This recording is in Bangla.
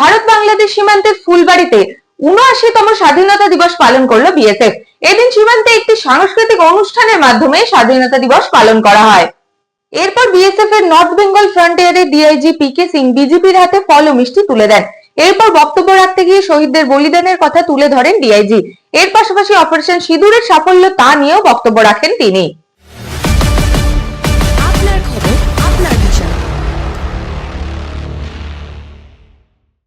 ভারত বাংলাদেশ সীমান্তের ফুলবাড়িতে উনআশিতম স্বাধীনতা দিবস পালন করল বিএসএফ এদিন সীমান্তে একটি সাংস্কৃতিক অনুষ্ঠানের মাধ্যমে স্বাধীনতা দিবস পালন করা হয়। এরপর বিএসএফ এর নর্থ বেঙ্গল ফ্রন্টিয়ারের ডিআইজি পি কে সিং বিজেপির হাতে ফল ও মিষ্টি তুলে দেন। এরপর বক্তব্য রাখতে গিয়ে শহীদদের বলিদানের কথা তুলে ধরেন ডিআইজি এর পাশাপাশি অপারেশন সিঁদুরের সাফল্য তা নিয়েও বক্তব্য রাখেন তিনি।